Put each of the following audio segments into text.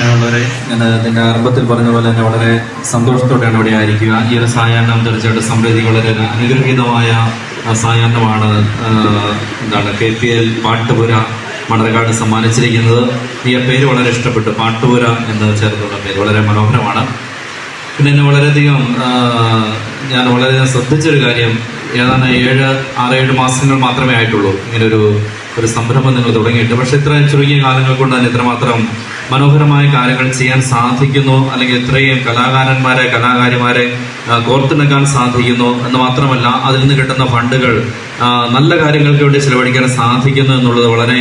പ്രിയപ്പെട്ടവരെ ഞാൻ അതിന്റെ ആരംഭത്തിൽ പറഞ്ഞ പോലെ തന്നെ വളരെ സന്തോഷത്തോടെയാണ് ഇവിടെ ആയിരിക്കുക. ഈ ഒരു സായാഹ്നം തീർച്ചയായിട്ടും സമൃദ്ധി വളരെ അനുഗ്രഹീതമായ സായാഹ്നമാണ്. എന്താണ് K P L Pattupura Manarcad സമ്മാനിച്ചിരിക്കുന്നത്. ഈ പേര് വളരെ ഇഷ്ടപ്പെട്ടു പാട്ടുപുര എന്ന് ചേർന്നുള്ള പേര്. വളരെ മനോഹരമാണ്. പിന്നെ എന്നെ വളരെയധികം ഞാൻ വളരെയധികം ശ്രദ്ധിച്ചൊരു കാര്യം ഏതാണ്ട് ഏഴ് ആറേഴ് മാസങ്ങൾ മാത്രമേ ആയിട്ടുള്ളൂ ഇങ്ങനെ ഒരു സംരംഭം നിങ്ങൾ തുടങ്ങിയിട്ട് പക്ഷെ ഇത്ര ചുരുങ്ങിയ കാലങ്ങൾ കൊണ്ട് തന്നെ ഇത്രമാത്രം മനോഹരമായ കാര്യങ്ങൾ ചെയ്യാൻ സാധിക്കുന്നു. അല്ലെങ്കിൽ ഇത്രയും കലാകാരന്മാരെ കലാകാരിമാരെ കോർത്തിണക്കാൻ സാധിക്കുന്നു. എന്ന് മാത്രമല്ല അതിൽ നിന്ന് കിട്ടുന്ന ഫണ്ടുകൾ നല്ല കാര്യങ്ങൾക്ക് വേണ്ടി ചിലവഴിക്കാൻ സാധിക്കുന്നു എന്നുള്ളത് വളരെ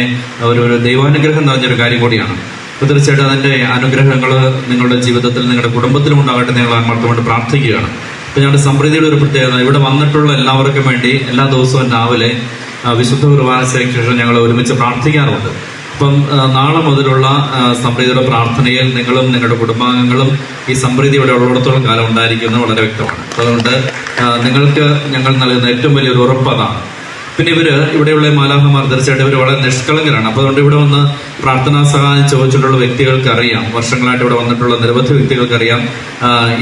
ഒരു ഒരു ദൈവാനുഗ്രഹം നിറഞ്ഞൊരു കാര്യം കൂടിയാണ്. അപ്പോൾ തീർച്ചയായിട്ടും അതിന്റെ അനുഗ്രഹങ്ങൾ നിങ്ങളുടെ ജീവിതത്തിൽ നിങ്ങളുടെ കുടുംബത്തിലും ഉണ്ടാകട്ടെ നിങ്ങൾ ആത്മാർത്ഥമായിട്ട് പ്രാർത്ഥിക്കുകയാണ്. അപ്പോൾ ഞങ്ങളുടെ സമൃദ്ധിയുടെ ഒരു പ്രത്യേകത ഇവിടെ വന്നിട്ടുള്ള എല്ലാവർക്കും വേണ്ടി എല്ലാ ദിവസവും രാവിലെ വിശുദ്ധ കുർബാനയ്ക്ക് ശേഷം ഞങ്ങൾ ഒരുമിച്ച് പ്രാർത്ഥിക്കാറുണ്ട്. അപ്പം നാളെ മുതലുള്ള സംപ്രീതിയുടെ പ്രാർത്ഥനയിൽ നിങ്ങളും നിങ്ങളുടെ കുടുംബാംഗങ്ങളും ഈ സമൃദ്ധി ഇവിടെ ഉള്ളിടത്തോളം കാലം ഉണ്ടായിരിക്കുന്നത് വളരെ വ്യക്തമാണ്. അതുകൊണ്ട് നിങ്ങൾക്ക് ഞങ്ങൾ നൽകുന്ന ഏറ്റവും വലിയൊരു ഉറപ്പ് അതാണ്. പിന്നെ ഇവർ ഇവിടെയുള്ള മാലാഹമാർ തീർച്ചയായിട്ടും ഇവർ വളരെ നിഷ്കളങ്കരാണ്. അപ്പൊ അതുകൊണ്ട് ഇവിടെ വന്ന് പ്രാർത്ഥനാ സഹായം ചോദിച്ചിട്ടുള്ള വ്യക്തികൾക്ക് അറിയാം വർഷങ്ങളായിട്ട് ഇവിടെ വന്നിട്ടുള്ള നിരവധി വ്യക്തികൾക്ക് അറിയാം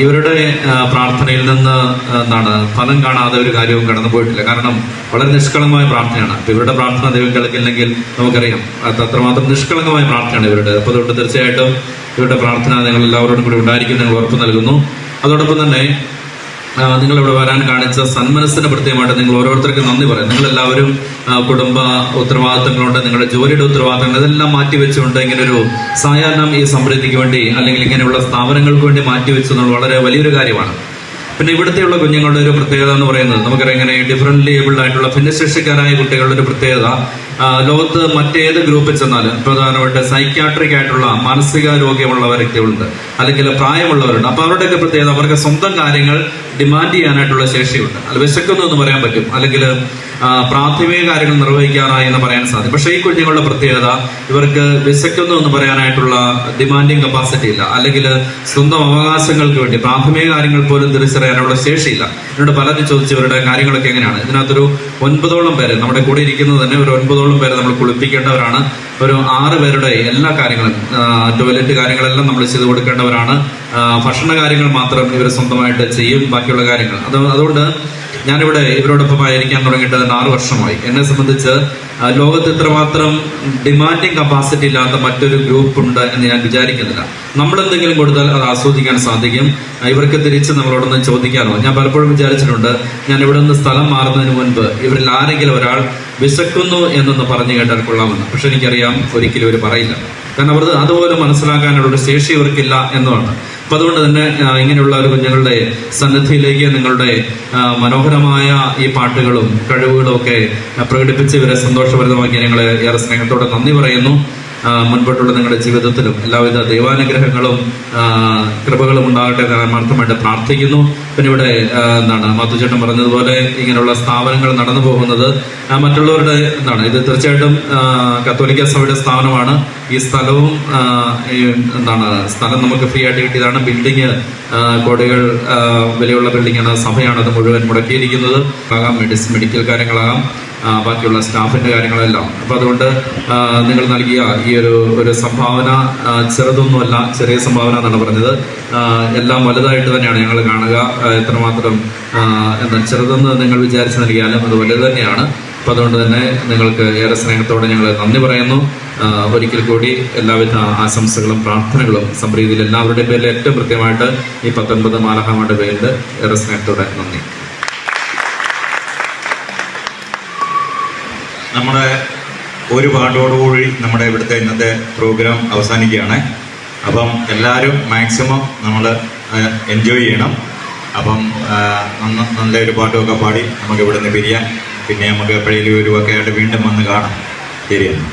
ഇവരുടെ പ്രാർത്ഥനയിൽ നിന്ന് എന്താണ് ഫലം കാണാതെ ഒരു കാര്യവും കടന്നു പോയിട്ടില്ല. കാരണം വളരെ നിഷ്കളങ്കമായ പ്രാർത്ഥനയാണ്. അപ്പൊ ഇവരുടെ പ്രാർത്ഥന ദൈവം കേൾക്കില്ലെങ്കിൽ നമുക്കറിയാം. അത് അത്രമാത്രം നിഷ്കളങ്കമായ പ്രാർത്ഥനയാണ് ഇവരുടെ. അപ്പൊ അതുകൊണ്ട് തീർച്ചയായിട്ടും ഇവരുടെ പ്രാർത്ഥന നിങ്ങൾ എല്ലാവരോടും കൂടി ഉണ്ടായിരിക്കും നിങ്ങൾ ഉറപ്പ് നൽകുന്നു. അതോടൊപ്പം തന്നെ നിങ്ങൾ ഇവിടെ വരാൻ കാണിച്ച സന്മനസ്സിന് പ്രത്യേകമായിട്ട് നിങ്ങൾ ഓരോരുത്തർക്കും നന്ദി പറയാം നിങ്ങൾ എല്ലാവരും കുടുംബ ഉത്തരവാദിത്തങ്ങളുണ്ട് നിങ്ങളുടെ ജോലിയുടെ ഉത്തരവാദിത്തങ്ങൾ ഇതെല്ലാം മാറ്റിവെച്ചുകൊണ്ട് ഇങ്ങനെ ഒരു സായാഹ്നം ഈ സമൃദ്ധിക്ക് വേണ്ടി അല്ലെങ്കിൽ ഇങ്ങനെയുള്ള സ്ഥാപനങ്ങൾക്ക് വേണ്ടി മാറ്റിവെച്ചു വളരെ വലിയൊരു കാര്യമാണ്. പിന്നെ ഇവിടുത്തെയുള്ള കുഞ്ഞുങ്ങളുടെ ഒരു പ്രത്യേകത എന്ന് പറയുന്നത് നമുക്കറിയാം ഇങ്ങനെ ഡിഫറെന്റ് ഏബിൾഡ് ആയിട്ടുള്ള ഭിന്നശേഷിക്കാരായ കുട്ടികളുടെ ഒരു പ്രത്യേകത. ലോകത്ത് മറ്റേത് ഗ്രൂപ്പിൽ ചെന്നാലും പ്രധാനമായിട്ട് സൈക്യാട്രിക് ആയിട്ടുള്ള മാനസിക രോഗ്യമുള്ള വ്യക്തികളുണ്ട് അല്ലെങ്കിൽ പ്രായമുള്ളവരുണ്ട്. അപ്പൊ അവരുടെയൊക്കെ പ്രത്യേകത അവർക്ക് സ്വന്തം കാര്യങ്ങൾ ഡിമാൻഡ് ചെയ്യാനായിട്ടുള്ള ശേഷിയുണ്ട്. അത് വിശക്കുന്നു എന്ന് പറയാൻ പറ്റും. അല്ലെങ്കിൽ പ്രാഥമിക കാര്യങ്ങൾ നിർവഹിക്കാറായി എന്ന് പറയാൻ സാധിക്കും. പക്ഷേ ഈ കുഞ്ഞുങ്ങളുടെ പ്രത്യേകത ഇവർക്ക് വിശക്കുന്നു എന്ന് പറയാനായിട്ടുള്ള ഡിമാൻഡിങ് കപ്പാസിറ്റി ഇല്ല. അല്ലെങ്കിൽ സ്വന്തം അവകാശങ്ങൾക്ക് വേണ്ടി പ്രാഥമിക കാര്യങ്ങൾ പോലും തിരിച്ചറിയാനുള്ള ശേഷിയില്ല എന്നോട് പലരും ചോദിച്ചു ഇവരുടെ കാര്യങ്ങളൊക്കെ എങ്ങനെയാണ്. ഇതിനകത്തൊരു ഒൻപതോളം പേര് നമ്മുടെ കൂടെ ഇരിക്കുന്നത് തന്നെ ഒരു ഒൻപതോളം പേര് നമ്മൾ കുളിപ്പിക്കേണ്ടവരാണ്. ഒരു ആറ് പേരുടെ എല്ലാ കാര്യങ്ങളും ടോയ്ലറ്റ് കാര്യങ്ങളെല്ലാം നമ്മൾ ചെയ്ത് കൊടുക്കേണ്ടവരാണ്. ഭക്ഷണ കാര്യങ്ങൾ മാത്രം ഇവർ സ്വന്തമായിട്ട് ചെയ്യും ബാക്കിയുള്ള കാര്യങ്ങൾ. അത് അതുകൊണ്ട് ഞാനിവിടെ ഇവരോടൊപ്പം ആയിരിക്കാൻ തുടങ്ങിയിട്ട് തന്നെ ആറ് വർഷമായി. എന്നെ സംബന്ധിച്ച് ലോകത്ത് ഇത്രമാത്രം ഡിമാൻഡിങ് കപ്പാസിറ്റി ഇല്ലാത്ത മറ്റൊരു ഗ്രൂപ്പ് ഉണ്ട് എന്ന് ഞാൻ വിചാരിക്കുന്നില്ല. നമ്മൾ എന്തെങ്കിലും കൊടുത്താൽ അത് ആസ്വദിക്കാൻ സാധിക്കും. ഇവർക്ക് തിരിച്ച് നമ്മളോടൊന്ന് ചോദിക്കാനോ? ഞാൻ പലപ്പോഴും വിചാരിച്ചിട്ടുണ്ട് ഞാൻ ഇവിടെ നിന്ന് സ്ഥലം മാറുന്നതിന് മുൻപ് ഇവരിൽ ആരെങ്കിലും ഒരാൾ വിശക്കുന്നു എന്നൊന്ന് പറഞ്ഞു കേട്ടാൽ കൊള്ളാമെന്ന്. പക്ഷെ എനിക്കറിയാം ഒരിക്കലും ഇവർ പറയില്ല. കാരണം അവർ അതുപോലെ മനസ്സിലാക്കാനുള്ള ഒരു ശേഷി ഇവർക്കില്ല എന്നതാണ് അപ്പൊ അതുകൊണ്ട് തന്നെ ഇങ്ങനെയുള്ള ഒരു കുഞ്ഞുങ്ങളുടെ സന്നദ്ധിയിലേക്ക് നിങ്ങളുടെ മനോഹരമായ ഈ പാട്ടുകളും കഴിവുകളും ഒക്കെ പ്രകടിപ്പിച്ച് ഇവരെ സന്തോഷഭരിതമാക്കി ഞങ്ങൾ ഏറെ സ്നേഹത്തോടെ നന്ദി പറയുന്നു. മുൻപോട്ടുള്ള നിങ്ങളുടെ ജീവിതത്തിലും എല്ലാവിധ ദൈവാനുഗ്രഹങ്ങളും കൃപകളും ഉണ്ടാകട്ടെ എന്ന് ആത്മാർത്ഥമായിട്ട് പ്രാർത്ഥിക്കുന്നു. പിന്നെ ഇവിടെ എന്താണ് മാത്തുചേട്ടൻ പറഞ്ഞതുപോലെ ഇങ്ങനെയുള്ള സ്ഥാപനങ്ങൾ നടന്നു പോകുന്നത് മറ്റുള്ളവരുടെ എന്താണ് ഇത് തീർച്ചയായിട്ടും കത്തോലിക്ക സഭയുടെ സ്ഥാപനമാണ്. ഈ സ്ഥലവും എന്താണ് സ്ഥലം നമുക്ക് ഫ്രീ ആയിട്ട് കിട്ടിയതാണ്. ബിൽഡിങ് കോടികൾ വിലയുള്ള ബിൽഡിങ്ങാണ് സഭയാണ് അത് മുഴുവൻ മുടക്കിയിരിക്കുന്നത്. ആകാം മെഡിസിൻ മെഡിക്കൽ കാര്യങ്ങളാകാം ബാക്കിയുള്ള സ്റ്റാഫിന്റെ കാര്യങ്ങളെല്ലാം. അപ്പൊ അതുകൊണ്ട് നിങ്ങൾ നൽകിയ ഈ ഒരു ഒരു സംഭാവന ചെറുതൊന്നുമല്ല ചെറിയ സംഭാവന എന്നാണ് പറഞ്ഞത്. എല്ലാം വലുതായിട്ട് തന്നെയാണ് ഞങ്ങൾ കാണുക എത്രമാത്രം എന്താ ചെറുതെന്ന് നിങ്ങൾ വിചാരിച്ചു നൽകിയാലും അത് വലുത് തന്നെയാണ്. അപ്പം അതുകൊണ്ട് തന്നെ നിങ്ങൾക്ക് ഏറെ സ്നേഹത്തോടെ ഞങ്ങൾ നന്ദി പറയുന്നു. ഒരിക്കൽ കൂടി എല്ലാവിധ ആശംസകളും പ്രാർത്ഥനകളും സംപ്രീതിയിൽ എല്ലാവരുടെയും പേരിൽ ഏറ്റവും കൃത്യമായിട്ട് ഈ പത്തൊൻപത് മാലഹാമയുടെ പേരിൽ ഏറെ സ്നേഹത്തോടെ നന്ദി. നമ്മുടെ ഒരു പാട്ടോടുകൂടി നമ്മുടെ ഇവിടുത്തെ ഇന്നത്തെ പ്രോഗ്രാം അവസാനിക്കുകയാണ്. അപ്പം എല്ലാവരും മാക്സിമം നമ്മൾ എൻജോയ് ചെയ്യണം. അപ്പം നന്ന നല്ല ഒരു പാട്ടുമൊക്കെ പാടി നമുക്ക് ഇവിടുന്ന് പിരിയാൻ പിന്നെ നമുക്ക് എപ്പോഴേലും ഒരു ഒക്കെ ആയിട്ട് വീണ്ടും വന്ന് കാണാം. ശരിയാണ്